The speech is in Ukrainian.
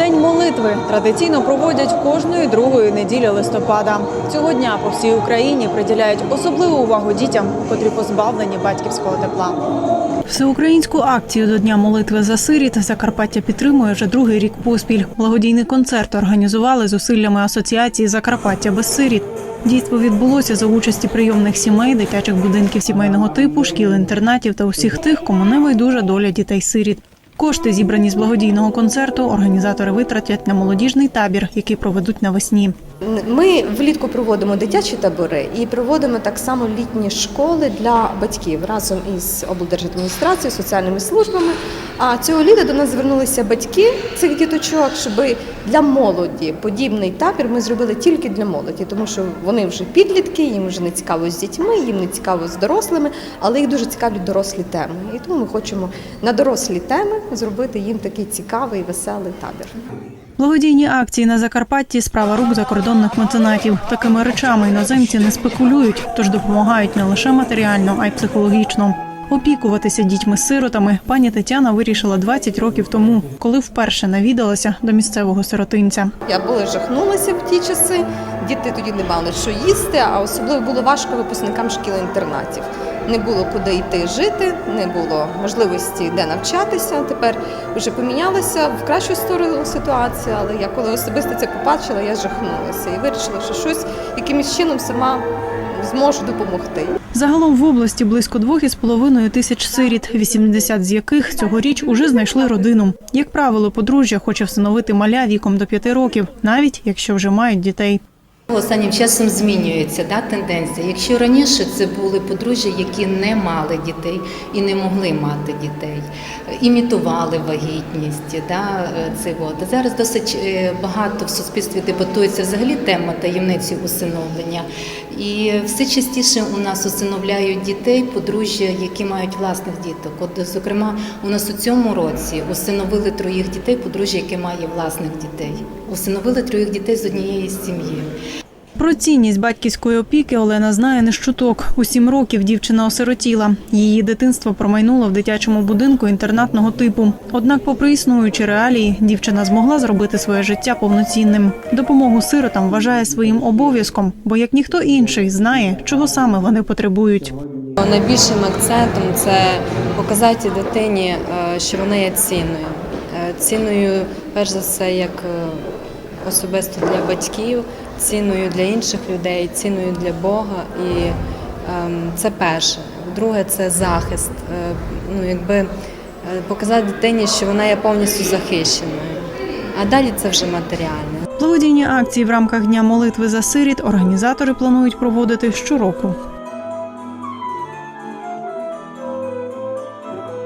День молитви традиційно проводять кожної другої неділі листопада. Цього дня по всій Україні приділяють особливу увагу дітям, котрі позбавлені батьківського тепла. Всеукраїнську акцію до Дня молитви за сиріт Закарпаття підтримує вже другий рік поспіль. Благодійний концерт організували зусиллями асоціації Закарпаття без сиріт. Дійство відбулося за участі прийомних сімей, дитячих будинків сімейного типу, шкіл, інтернатів та усіх тих, кому не байдужа доля дітей-сиріт. Кошти, зібрані з благодійного концерту, організатори витратять на молодіжний табір, який проведуть навесні. Ми влітку проводимо дитячі табори і проводимо так само літні школи для батьків разом із облдержадміністрацією, соціальними службами. А цього літа до нас звернулися батьки цих діточок, щоб для молоді подібний табір ми зробили тільки для молоді, тому що вони вже підлітки, їм вже не цікаво з дітьми, їм не цікаво з дорослими, але їх дуже цікавлять дорослі теми. І тому ми хочемо на дорослі теми зробити їм такий цікавий, веселий табір. Благодійні акції на Закарпатті справа рук закордонних меценатів. Такими речами іноземці не спекулюють, тож допомагають не лише матеріально, а й психологічно. Опікуватися дітьми-сиротами пані Тетяна вирішила 20 років тому, коли вперше навідалася до місцевого сиротинця. Я була жахнулася в ті часи. Діти тоді не мали що їсти, а особливо було важко випускникам шкіл-інтернатів. Не було куди йти жити, не було можливості де навчатися. Тепер вже помінялася в кращу сторону ситуація, але я коли особисто це побачила, я жахнулася і вирішила, що щось якимось чином сама зможу допомогти. Загалом в області близько двох із половиною тисяч сиріт, 80 з яких цьогоріч уже знайшли родину. Як правило, подружжя хоче всиновити маля віком до 5 років, навіть якщо вже мають дітей. Останнім часом змінюється да, тенденція. Якщо раніше це були подружжя, які не мали дітей і не могли мати дітей, імітували вагітність, да, це от. Зараз досить е, багато в суспільстві дебатується взагалі тема таємниці усиновлення. І все частіше у нас усиновляють дітей, подружжя, які мають власних діток. От, зокрема, у нас у цьому році усиновили троїх дітей, подружжя, яке має власних дітей. Усиновили троїх дітей з однієї сім'ї. Про цінність батьківської опіки Олена знає не з чуток. У сім років дівчина осиротіла. Її дитинство промайнуло в дитячому будинку інтернатного типу. Однак, попри існуючі реалії, дівчина змогла зробити своє життя повноцінним. Допомогу сиротам вважає своїм обов'язком, бо як ніхто інший знає, чого саме вони потребують. Найбільшим акцентом це показати дитині, е, що вона є цінною. Е, Цінною, перш за все, як е, особисто для батьків, цінною для інших людей, цінною для Бога. І ем, це перше. Друге це захист. Е, Ну, якби е, показати дитині, що вона є повністю захищеною. А далі це вже матеріальне. Благодійні акції в рамках дня молитви за сиріт організатори планують проводити щороку.